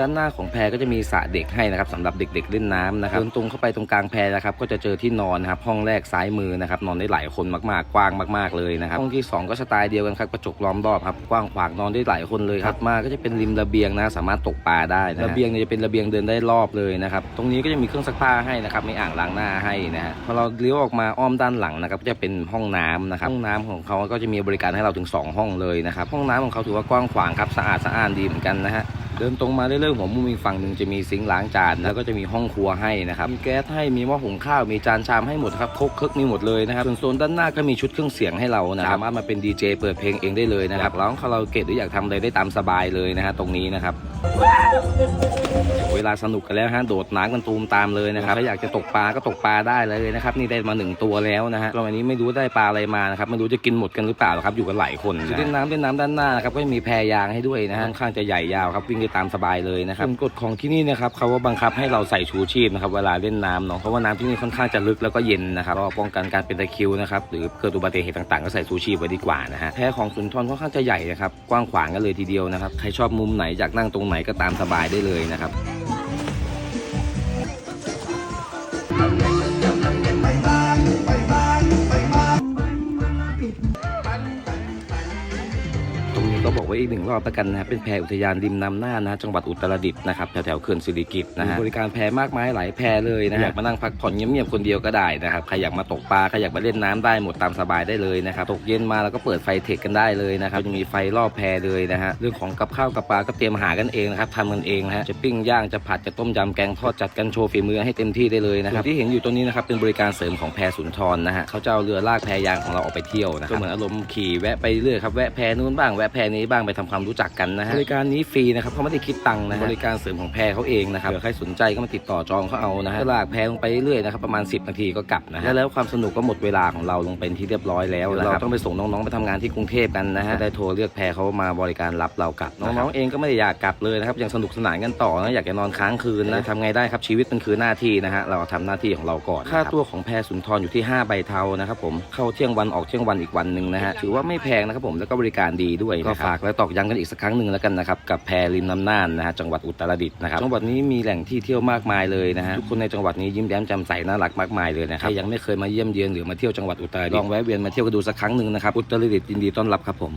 ด้านหน้าของแพก็จะมีสระเด็กให้นะครับสำหรับเด็ก ๆ เล่นน้ำนะครับเดินตรงเข้าไปตรงกลางแพนะครับก็จะเจอที่นอนนะครับห้องแรกซ้ายมือนะครับนอนได้หลายคนมากๆกว้างมาก ๆเลยนะครับห้องที่สองก็สไตล์เดียวกันครับกระจกล้อมรอบครับกว้างขวางนอนได้หลายคนเลยครับมาก็จะเป็นริมระเบียงนะสามารถตกปลาได้นะระเบียงเนี่ยจะเป็นระเบียงเดินได้รอบเลยนะครับตรงนี้ก็จะมีเครื่องซักผ้าให้นะครับมีอ่างล้างหน้าให้นะฮะพอเราเลี้ยวออกมาอ้อมด้านหลังนะครับก็จะเป็นห้องน้ำนะครับห้องน้ำของเขาก็จะมีบริการให้เราถึงสองห้องเลยนะครับห้องน้ำของเขาถือว่ากว้างขวางครับสะอาดสะอ้านดีเหมือนกันนะฮะ เดินตรงมาเรื่อยๆหัวมุมอีกฝั่งหนึ่งจะมีซิงค์ล้างจาน แล้วก็จะมีห้องครัวให้นะครับ มีแก๊สให้ มีหม้อหุงข้าว มีจานชามให้หมดครับครกคึกมีหมดเลยนะครับส่วนโซนด้านหน้าก็มีชุดเครื่องเสียงให้เรานะสามารถมาเป็นดีเจเปิดเพลงเองได้เลยนะครับร้องคาราโอเกะหรืออยากทำอะไรได้ตามสบายเลยนะฮะตรงนี้นะครับ เวลาสนุกกันแล้วฮะโดดน้ำกันตูมตามเลยนะครับถ้าอยากจะตกปลาก็ตกปลาได้เลยนะครับนี่ได้มาหนึ่งตัวแล้วนะฮะตอนนี้ไม่รู้ได้ปลาอะไรมานะครับไม่รู้จะกินหมดกันหรือเปล่าครับอยู่กันหลายคนนะเล่นน้ำเล่นน้ำด้านหน้านะครับก็จะมีแพยางให้ด้วยนะฮะค่อนข้างจะใหญ่ยาวครับวิ่งได้ตามสบายเลยนะครับกฎของที่นี่นะครับเขาว่าบังคับให้เราใส่ชูชีพนะครับเวลาเล่นน้ำเนาะเพราะว่าน้ำที่นี่ค่อนข้างจะลึกแล้วก็เย็นนะครับก็ป้องกันการเป็นตะคริวนะครับหรือเกิดอุบัติเหตุต่างๆ ก็ใส่ชูชีพไว้ดีกว่านะฮะแพของสุนทรค่อนข้างจะใหญ่นะครับกว้างขวางกันเลยทีเดียวนะครับใครชอบมุมไหนอยากนั่งตรงไหนก็ตามสบายได้เลยนะครับ ก็บอกไว้อีกหนึ่งรอบแล้วกันนะครับเป็นแพอุทยานริมน้ำน่านนะฮะจังหวัดอุตรดิตถ์นะครับแถวๆเขื่อนสิริกิติ์นะฮะบริการแพมากมายหลายแพเลยนะฮะอยากมานั่งพักผ่อนเงียบๆคนเดียวก็ได้นะครับใครอยากมาตกปลาใครอยากมาเล่นน้ำได้หมดตามสบายได้เลยนะครับตกเย็นมาแล้วก็เปิดไฟเทคกันได้เลยนะครับจะมีไฟรอบแพเลยนะฮะเรื่องของกับข้าวกับปลาก็เตรียมหากันเองนะครับทำกันเองนะฮะจะปิ้งย่างจะผัดจะต้มยำแกงทอดจัดกันโชว์ฝีมือให้เต็มที่ได้เลยนะครับที่เห็นอยู่ตรงนี้นะครับเป็นบริการเสริมของแพสุนทรนะฮะเขาจะเอาเรือลากแพยางของเราออกไปเที่ยวนะครับก็เหมือนอารมณ์ขี่แวะไปเรื่อยครับแวะแพนู้นบ้างแวะแพนี้บ้างไปทำความรู้จักกันนะฮะบริการนี้ฟรีนะครับเขาไม่ได้คิดตังค์นะฮะบริการเสริมของแพเขาเองนะครับเผื่อใครสนใจก็มาติดต่อจองเขาเอานะฮะลากแพลงไปเรื่อยนะครับประมาณ 10 นาทีก็กลับนะฮะแล้วความสนุกก็หมดเวลาของเราลงเป็นที่เรียบร้อยแล้วเราต้องไปส่งน้องๆไปทำงานที่กรุงเทพกันนะฮะได้โทรเลือกแพเขามาบริการรับเรากลับน้องๆเองก็ไม่ได้อยากกลับเลยนะครับยังสนุกสนานกันต่อนะอยากจะนอนค้างคืนนะทำไงได้ครับชีวิตมันคือหน้าที่นะฮะเราทำหน้าที่ของเราก่อนค่าตัวของแพสุนทรอยู่ที่ 5 ใบเทานะครับผมเข้าเที่ยงวันออกเที่ยงวันอีกวันหนึ่งนะฮะถือว่าไม่แพงนะครับผมแล้วก็บริการดีด้วยก็ฝากและตอกย้ำกันอีกสักครั้งหนึ่งแล้วกันนะครับกับแพริมน้ำน่านนะฮะจังหวัดอุตรดิตถ์นะครับจังหวัดนี้มีแหล่งที่เที่ยวมากมายเลยนะฮะทุกคนในจังหวัดนี้ยิ้มแย้มแจ่มใสน่ารักมากมายเลยนะครับใครยังไม่เคยมาเยี่ยมเยือนหรือมาเที่ยวจังหวัดอุตรดิตถ์ลองแวะเวียนมาเที่ยวกันดูสักครั้งหนึ่งนะครับอุตรดิตถ์ยินดีต้อนรับครับผม